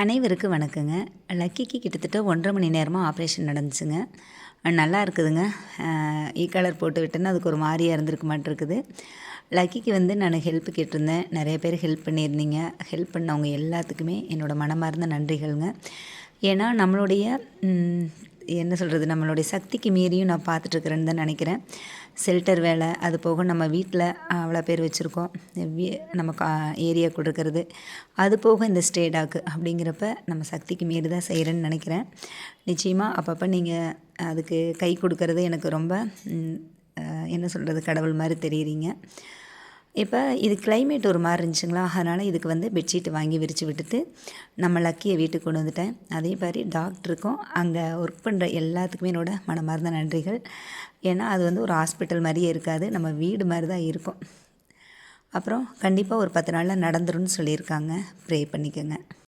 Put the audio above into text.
அனைவருக்கும் வணக்கங்க. லக்கிக்கு கிட்டத்தட்ட ஒன்றரை மணி நேரமாக ஆப்ரேஷன் நடந்துச்சுங்க. நல்லா இருக்குதுங்க. ஈ கலர் போட்டு விட்டேன்னா அதுக்கு ஒரு மாதிரியாக இருந்திருக்க மாட்டிருக்குது. லக்கிக்கு வந்து நான் ஹெல்ப் கேட்டிருந்தேன். நிறைய பேர் ஹெல்ப் பண்ணியிருந்தீங்க. ஹெல்ப் பண்ணவங்க எல்லாத்துக்குமே என்னோடய மனமார்ந்த நன்றிகள்ங்க. ஏன்னா நம்மளுடைய என்ன சொல்கிறது நம்மளுடைய சக்திக்கு மீறியும் நான் பார்த்துட்ருக்குறேன்னு தான் நினைக்கிறேன். ஷெல்டர் வேலை அது போக நம்ம வீட்டில் அவ்வளோ பேர் வச்சுருக்கோம். நம்ம கா ஏரியா கொடுக்கறது அது போக இந்த ஸ்டேடாக்கு அப்படிங்கிறப்ப நம்ம சக்திக்கு மீறி தான் செய்கிறேன்னு நினைக்கிறேன். நிச்சயமாக அப்பப்போ நீங்கள் அதுக்கு கை கொடுக்கறது எனக்கு ரொம்ப என்ன சொல்கிறது கடவுள் மாதிரி தெரியுறீங்க. இப்போ இது கிளைமேட் ஒரு மாதிரி இருந்துச்சுங்களா? அதனால் இதுக்கு வந்து பெட்ஷீட் வாங்கி விரித்து விட்டுட்டு நம்ம லக்கியை வீட்டுக்கு கொண்டு வந்துட்டேன். அதே மாதிரி டாக்டருக்கும் அங்கே ஒர்க் பண்ணுற எல்லாத்துக்குமே என்னோட மனமார்ந்த நன்றிகள். ஏன்னா அது வந்து ஒரு ஹாஸ்பிட்டல் மாதிரியே இருக்காது. நம்ம வீடு மாதிரி தான் இருக்கும். அப்புறம் கண்டிப்பாக ஒரு பத்து நாளில் நடந்துரும்னு சொல்லியிருக்காங்க. ப்ரே பண்ணிக்கோங்க.